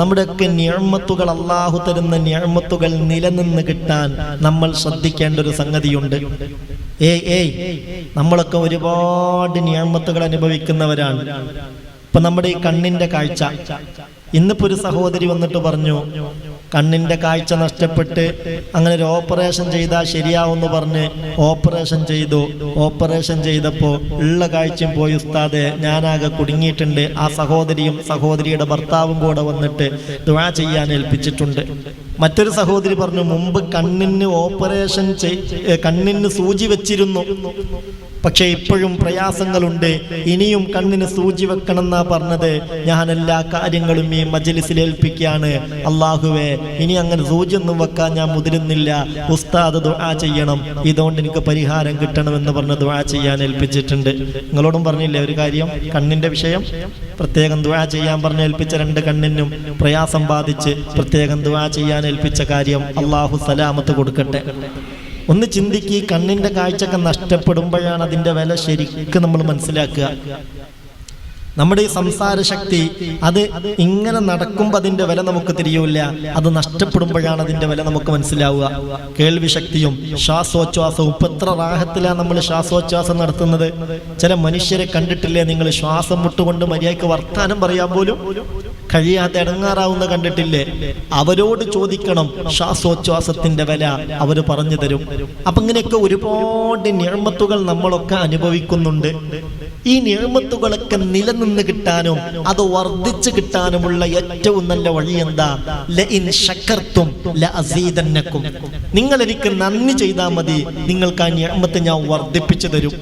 നമ്മുടെയൊക്കെ ഞാമത്തുകൾ അള്ളാഹു തരുന്ന ഞാമത്തുകൾ നിലനിന്ന് കിട്ടാൻ നമ്മൾ ശ്രദ്ധിക്കേണ്ട ഒരു സംഗതിയുണ്ട്. ഏയ് ഏയ് നമ്മളൊക്കെ ഒരുപാട് ഞാമത്തുകൾ അനുഭവിക്കുന്നവരാണ്. ഇപ്പൊ നമ്മുടെ ഈ കണ്ണിന്റെ കാഴ്ച. ഇന്നിപ്പോ ഒരു സഹോദരി വന്നിട്ട് പറഞ്ഞു കണ്ണിന്റെ കാഴ്ച നഷ്ടപ്പെട്ട് അങ്ങനെ ഒരു ഓപ്പറേഷൻ ചെയ്താൽ ശരിയാവുമെന്ന് പറഞ്ഞ് ഓപ്പറേഷൻ ചെയ്തു. ഓപ്പറേഷൻ ചെയ്തപ്പോൾ ഉള്ള കാഴ്ചയും പോയി ഉസ്താദെ ഞാനാകെ കുടുങ്ങിയിട്ടുണ്ട്. ആ സഹോദരിയും സഹോദരിയുടെ ഭർത്താവും കൂടെ വന്നിട്ട് ദുആ ചെയ്യാൻ ഏൽപ്പിച്ചിട്ടുണ്ട്. മറ്റൊരു സഹോദരി പറഞ്ഞു മുമ്പ് കണ്ണിന് ഓപ്പറേഷൻ കണ്ണിന് സൂചി വെച്ചിരുന്നു. പക്ഷെ ഇപ്പോഴും പ്രയാസങ്ങളുണ്ട്. ഇനിയും കണ്ണിന് സൂചി വെക്കണം എന്നാ പറഞ്ഞത്. ഞാൻ എല്ലാ കാര്യങ്ങളും ഈ മജലിസിൽ ഏൽപ്പിക്കുകയാണ്. അള്ളാഹുവേ ഇനി അങ്ങനെ സൂചി ഒന്നും വെക്കാൻ ഞാൻ മുതിരുന്നില്ല. ഉസ്താദ് ദുആ ചെയ്യണം. ഇതുകൊണ്ട് എനിക്ക് പരിഹാരം കിട്ടണമെന്ന് പറഞ്ഞ് ദുആ ചെയ്യാൻ ഏൽപ്പിച്ചിട്ടുണ്ട്. നിങ്ങളോടും പറഞ്ഞില്ലേ ഒരു കാര്യം? കണ്ണിന്റെ വിഷയം? പ്രത്യേകം ദുആ ചെയ്യാൻ പറഞ്ഞ് ഏൽപ്പിച്ച രണ്ട് കണ്ണിനും പ്രയാസം ബാധിച്ച് പ്രത്യേകം ദുആ ചെയ്യാൻ ഏൽപ്പിച്ച കാര്യം അള്ളാഹു സലാമത്ത് കൊടുക്കട്ടെ. ഒന്ന് ചിന്തിക്ക് കണ്ണിന്റെ കാഴ്ചയൊക്കെ നഷ്ടപ്പെടുമ്പോഴാണ് അതിന്റെ വില ശരിക്കും നമ്മൾ മനസ്സിലാക്കുക. നമ്മുടെ ഈ സംസാര ശക്തി അത് ഇങ്ങനെ നടക്കുമ്പോൾ അതിന്റെ വില നമുക്ക് തിരിയൂല അത് നഷ്ടപ്പെടുമ്പോഴാണ് അതിന്റെ വില നമുക്ക് മനസ്സിലാവുക. കേൾവി ശക്തിയും ശ്വാസോച്ഛ്വാസവും ഇപ്പൊ എത്ര റാഹത്തിലാണ് നമ്മൾ ശ്വാസോച്ഛ്വാസം നടത്തുന്നത്? ചില മനുഷ്യരെ കണ്ടിട്ടില്ലേ നിങ്ങൾ ശ്വാസം മുട്ടുകൊണ്ട് മര്യാദയ്ക്ക് വർത്താനം പറയാൻ പോലും? കഴിയാതെ ഇടങ്ങാറാവുന്ന കണ്ടിട്ടില്ലേ? അവരോട് ചോദിക്കണം ശ്വാസോച്ഛ്വാസത്തിന്റെ വില അവർ പറഞ്ഞു തരും. അപ്പൊ ഇങ്ങനെയൊക്കെ ഒരുപാട് നിഴമത്തുകൾ നമ്മളൊക്കെ അനുഭവിക്കുന്നുണ്ട്. ഈ നിയമത്തുകളൊക്കെ നിലനിന്ന് കിട്ടാനും അത് വർദ്ധിച്ചു കിട്ടാനുമുള്ള ഏറ്റവും നല്ല വഴി എന്താ? ശക്കർത്തും നിങ്ങൾ എനിക്ക് നന്ദി ചെയ്താൽ മതി. നിങ്ങൾക്ക് ആ നിയമത്തെ ഞാൻ വർദ്ധിപ്പിച്ചു തരും.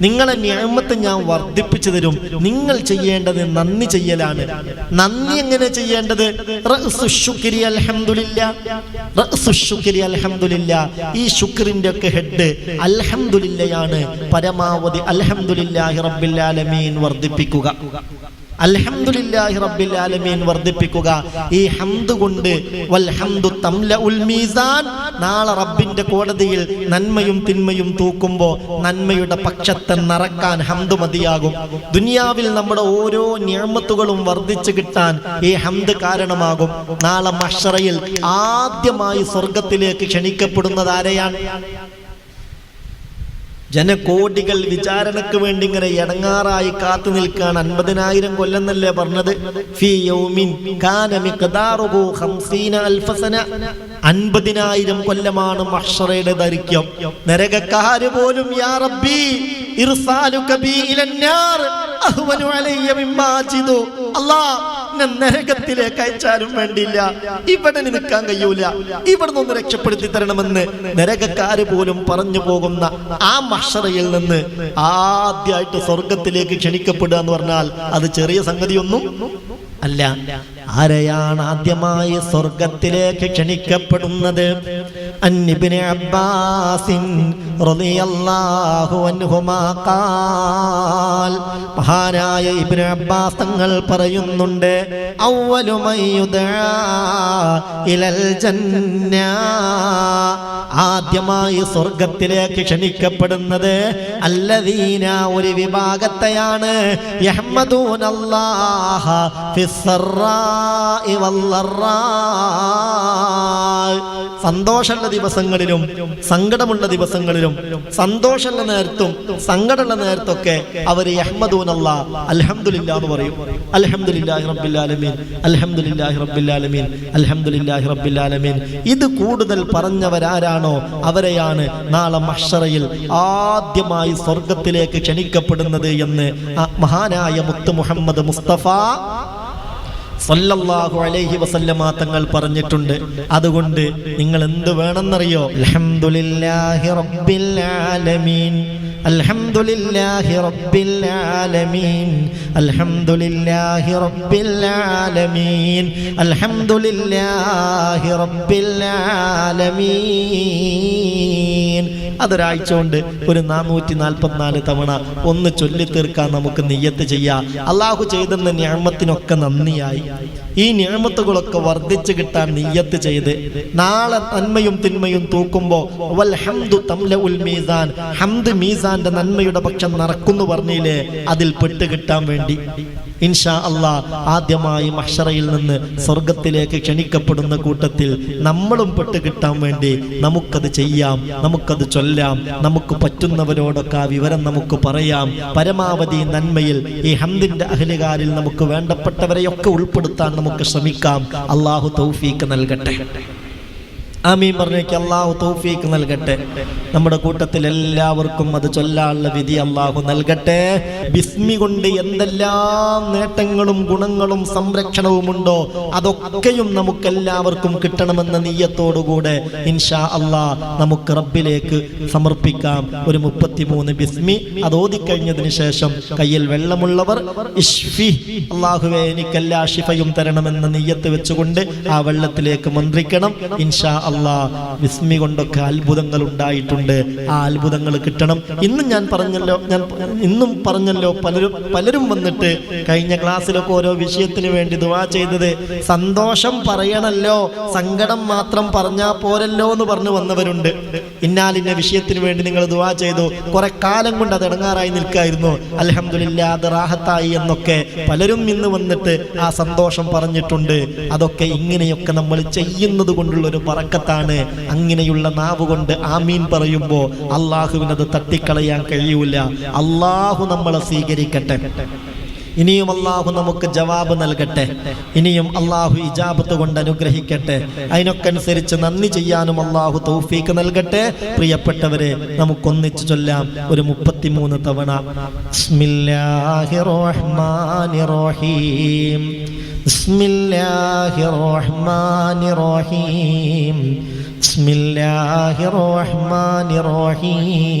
നിങ്ങളെ നിയമത്തെ ഞാൻ വർദ്ധിപ്പിച്ചു തരും. നിങ്ങൾ ചെയ്യേണ്ടത് നന്ദി ചെയ്യലാണ്. നന്ദി എങ്ങനെ ചെയ്യേണ്ടത്. ഈ ശുക്രിന്റെ ഒക്കെ ഹെഡ് അൽഹംദുലില്ലയാണ്. പരമാവധി അൽഹംദുലില്ലാഹി റബ്ബിൽ ആലമീൻ വർദ്ധിപ്പിക്കുക. അൽഹംദുലില്ലാഹി റബ്ബിൽ ആലമീൻ വർദ്ധിപ്പിക്കുക. ഈ ഹംദ് കൊണ്ട് വൽ ഹംദു മീസാൻ. നാളെ റബ്ബിന്റെ കോടതിയിൽ നന്മയും തിന്മയും തൂക്കുമ്പോൾ നന്മയുടെ പക്ഷത്തെ നിറക്കാൻ ഹംദ് മതിയാകും. ദുനിയാവിൽ നമ്മുടെ ഓരോ നിയമത്തുകളും വർദ്ധിച്ചു കിട്ടാൻ ഈ ഹംദ് കാരണമാകും. നാളെ മഷറയിൽ ആദ്യമായി സ്വർഗത്തിലേക്ക് ക്ഷണിക്കപ്പെടുന്നത് ആരെയാണ്? ജനകോടികൾ വിചാരണക്ക് വേണ്ടി ഇങ്ങനെ ഇടങ്ങാറായി കാത്തു നിൽക്കാൻ അൻപതിനായിരം പറഞ്ഞത്? കാന മിഖ്ദാറുഹു ഖംസീന അൻപതിനായിരം കൊല്ലമാണ് മഹ്ഷറയുടെ ദൈർഘ്യം. നരകക്കാര് പോലും യാ റബ്ബി ഇർസാലുക ബി ഇലന്നാർ അഹ്വനു അലയ്യ മിമ്മാ ജിദു. അല്ലാ എന്നെ നരകത്തിലേക്ക് അയച്ചാലും വേണ്ടില്ല. ഇവിടെ നിൽക്കാൻ കഴിയൂല. ഇവിടെ നിന്ന് രക്ഷപ്പെടുത്തി തരണമെന്ന് നരകക്കാര് പോലും പറഞ്ഞു പോകുന്ന ആ മഷറയിൽ നിന്ന് ആദ്യമായിട്ട് സ്വർഗത്തിലേക്ക് ക്ഷണിക്കപ്പെടുക എന്ന് പറഞ്ഞാൽ അത് ചെറിയ സംഗതിയൊന്നും അല്ല. ആരെയാണ് ആദ്യമായി സ്വർഗത്തിലേക്ക് ക്ഷണിക്കപ്പെടുന്നത്? അബ്ബാസിൻ മഹാനായ ഇബ്നു അബ്ബാസ് തങ്ങൾ പറയുന്നുണ്ട് ആദ്യമായി സ്വർഗത്തിലേക്ക് ക്ഷണിക്കപ്പെടുന്നത് അല്ലദീന ഒരു വിഭാഗത്തെയാണ്. യഹ്മദൂൻ അല്ലാഹ വല്ലറാ സന്തോഷമുള്ള ദിവസങ്ങളിലും സങ്കടമുള്ള ദിവസങ്ങളിലും സന്തോഷമുള്ള നേരത്തും സങ്കടമുള്ള നേരത്തൊക്കെ അവർ അഹമ്മദൂനല്ല അൽഹംദുലില്ലാ എന്ന് പറയും. അൽഹംദുലില്ലാഹി റബ്ബിൽ ആലമീൻ അൽഹംദുലില്ലാഹി റബ്ബിൽ ആലമീൻ ഇത് കൂടുതൽ പറഞ്ഞവരാരാണോ അവരെയാണ് നാളെ മഷറയിൽ ആദ്യമായി സ്വർഗത്തിലേക്ക് ക്ഷണിക്കപ്പെടുന്നത് എന്ന് മഹാനായ മുത്ത് മുഹമ്മദ് മുസ്തഫ സല്ലല്ലാഹു അലൈഹി വസല്ലമ തങ്ങൾ പറഞ്ഞിട്ടുണ്ട്. അതുകൊണ്ട് നിങ്ങൾ എന്ത് വേണമെന്നറിയോ? അൽഹംദുലില്ലാഹി റബ്ബിൽ ആലമീൻ. അൽഹംദുലില്ലാഹി റബ്ബിൽ ആലമീൻ. അൽഹംദുലില്ലാഹി റബ്ബിൽ ആലമീൻ. അൽഹംദുലില്ലാഹി റബ്ബിൽ ആലമീൻ. അതൊരാഴ്ച കൊണ്ട് ഒരു നാനൂറ്റി നാൽപ്പത്തിനാല് തവണ ഒന്ന് ചൊല്ലി തീർക്കാൻ നമുക്ക് നെയ്യത്ത് ചെയ്യാം. അള്ളാഹു ചെയ്തെന്ന ഞാമത്തിനൊക്കെ നന്ദിയായി. ഈ ഞാമത്തുകളൊക്കെ വർദ്ധിച്ചു കിട്ടാൻ നെയ്യത്ത് ചെയ്ത് നാളെ നന്മയും തിന്മയും തൂക്കുമ്പോൾ ഹംദു മീസാന്റെ നന്മയുടെ പക്ഷം നടക്കുന്നു പറഞ്ഞില്ലേ? അതിൽ പെട്ട് കിട്ടാൻ വേണ്ടി. ഇൻഷാ അള്ളാ ആദ്യമായി മഹ്ഷറയിൽ നിന്ന് സ്വർഗത്തിലേക്ക് ക്ഷണിക്കപ്പെടുന്ന കൂട്ടത്തിൽ നമ്മളും പെട്ട് കിട്ടാൻ വേണ്ടി നമുക്കത് ചെയ്യാം നമുക്കത് ചൊല്ലാം നമുക്ക് പറ്റുന്നവരോടൊക്കെ ആ വിവരം നമുക്ക് പറയാം. പരമാവധി നന്മയിൽ ഈ ഹന്തിന്റെ അഹലുകാരിൽ നമുക്ക് വേണ്ടപ്പെട്ടവരെയൊക്കെ ഉൾപ്പെടുത്താൻ നമുക്ക് ശ്രമിക്കാം. അള്ളാഹു തൗഫീക്ക് നൽകട്ടെ. ആമീൻ പറഞ്ഞേക്ക് അള്ളാഹു തൗഫീക്ക് നൽകട്ടെ. നമ്മുടെ കൂട്ടത്തിൽ എല്ലാവർക്കും അത് ചൊല്ലാനുള്ള വിധി അള്ളാഹു നൽകട്ടെ. ബിസ്മി കൊണ്ട് എന്തെല്ലാം നേട്ടങ്ങളും ഗുണങ്ങളും സംരക്ഷണവും ഉണ്ടോ അതൊക്കെയും നമുക്കെല്ലാവർക്കും കിട്ടണമെന്ന നീയത്തോടുകൂടെ ഇൻഷാ അള്ളാ നമുക്ക് റബ്ബിലേക്ക് സമർപ്പിക്കാം. ഒരു മുപ്പത്തിമൂന്ന് ബിസ്മി അത് ഓതിക്കഴിഞ്ഞതിന് ശേഷം കയ്യിൽ വെള്ളമുള്ളവർ ഇഷ്ഫി അള്ളാഹുവെ എനിക്കെല്ലാ ഷിഫയും തരണമെന്ന നീയത്ത് വെച്ചുകൊണ്ട് ആ വെള്ളത്തിലേക്ക് മന്ത്രിക്കണം. ഇൻഷാ അള്ളാ വിസ്മി കൊണ്ടൊക്കെ അത്ഭുതങ്ങൾ ഉണ്ടായിട്ടുണ്ട്. ആ അത്ഭുതങ്ങൾ കിട്ടണം. ഇന്നും ഞാൻ പറഞ്ഞല്ലോ ഞാൻ ഇന്നും പറഞ്ഞല്ലോ പലരും പലരും വന്നിട്ട് കഴിഞ്ഞ ക്ലാസ്സിലൊക്കെ ഓരോ വിഷയത്തിന് വേണ്ടി ദുവാ ചെയ്തത്. സന്തോഷം പറയണല്ലോ സങ്കടം മാത്രം പറഞ്ഞാ പോരല്ലോ എന്ന് പറഞ്ഞു വന്നവരുണ്ട്. ഇന്നാലിന്ന വിഷയത്തിന് വേണ്ടി നിങ്ങൾ ദുവാ ചെയ്തു. കുറെ കാലം കൊണ്ട് അത് ഇടങ്ങാറായി നിൽക്കായിരുന്നു. അലഹമില്ല അത് റാഹത്തായി എന്നൊക്കെ പലരും ഇന്ന് വന്നിട്ട് ആ സന്തോഷം പറഞ്ഞിട്ടുണ്ട്. അതൊക്കെ ഇങ്ങനെയൊക്കെ നമ്മൾ ചെയ്യുന്നത് കൊണ്ടുള്ള ഒരു പറക്കത്താണ് അങ്ങനെയുള്ള നാവ് കൊണ്ട് ആമീൻ പറയുമ്പോൾ അള്ളാഹുവിനത് തട്ടിക്കളയാൻ കഴിയൂല. അള്ളാഹു നമ്മളെ സ്വീകരിക്കട്ടെ. ഇനിയും അള്ളാഹു നമുക്ക് ജവാബ് നൽകട്ടെ. ഇനിയും അള്ളാഹു ഇജാബത്ത് കൊണ്ട് അനുഗ്രഹിക്കട്ടെ. അതിനൊക്കെ അനുസരിച്ച് നന്ദി ചെയ്യാനും അള്ളാഹു തൗഫീക്ക് നൽകട്ടെ. പ്രിയപ്പെട്ടവരെ നമുക്കൊന്നിച്ചു ചൊല്ലാം ഒരു മുപ്പത്തിമൂന്ന് തവണ. ബിസ്മില്ലാഹിർ റഹ്മാനിർ റഹീം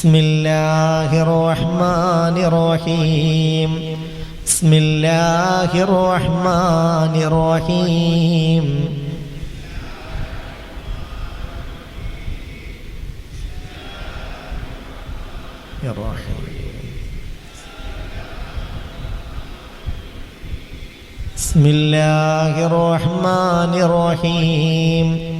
بسم الله الرحمن الرحيم بسم الله الرحمن الرحيم بسم الله الرحمن الرحيم يا رحيم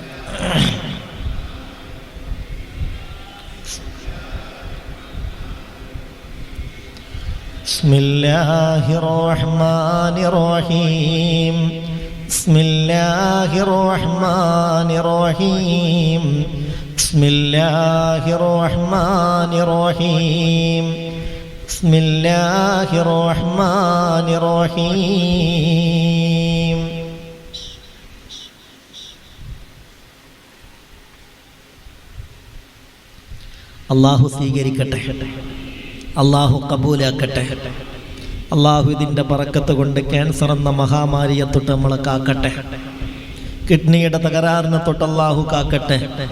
بسم الله الرحمن الرحيم بسم الله الرحمن الرحيم بسم الله الرحمن الرحيم بسم الله الرحمن الرحيم അള്ളാഹു സ്വീകരിക്കട്ടെ അള്ളാഹു കബൂലാക്കട്ടെ. അള്ളാഹു ഇതിന്റെ പറക്കത്ത് കൊണ്ട് ക്യാൻസർ എന്ന മഹാമാരിയെ തൊട്ട് നമ്മളെ കാക്കട്ടെ. കിഡ്നിയുടെ തകരാറിനെ തൊട്ട് അള്ളാഹു കാക്കട്ടെ.